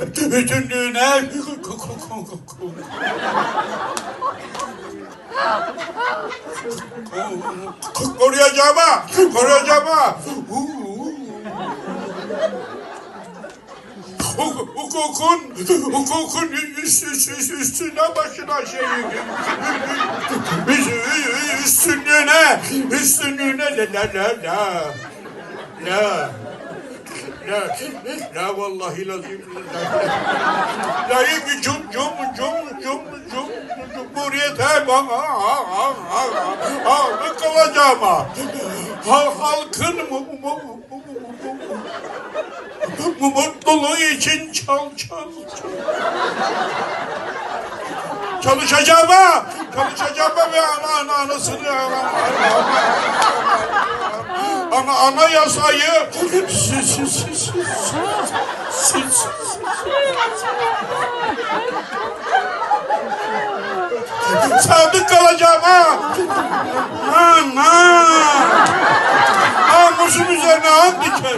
bütünlüğüne. Koruyacağıma, koruyacağıma. Hukukun hukukun üst, üst, üst, üstüne başına şey üstünlüğüne üstünlüğüne la la la la la La, la vallahi lazım. La, la cum cum cum cum cum Cumhuriyete bana halkı kalacağım ha. Ha- Halkın mu, mu, mu, mu, mu, mu, mutluluğu için çal çal çal. Çalışacağım ha. Çalışacağım ha ve ana anasını ana, ana, ana yasayı si, si, si, si, si, si, si, si. Sadık kalacağım ha. Ha, ha. Namusun üzerine and diker.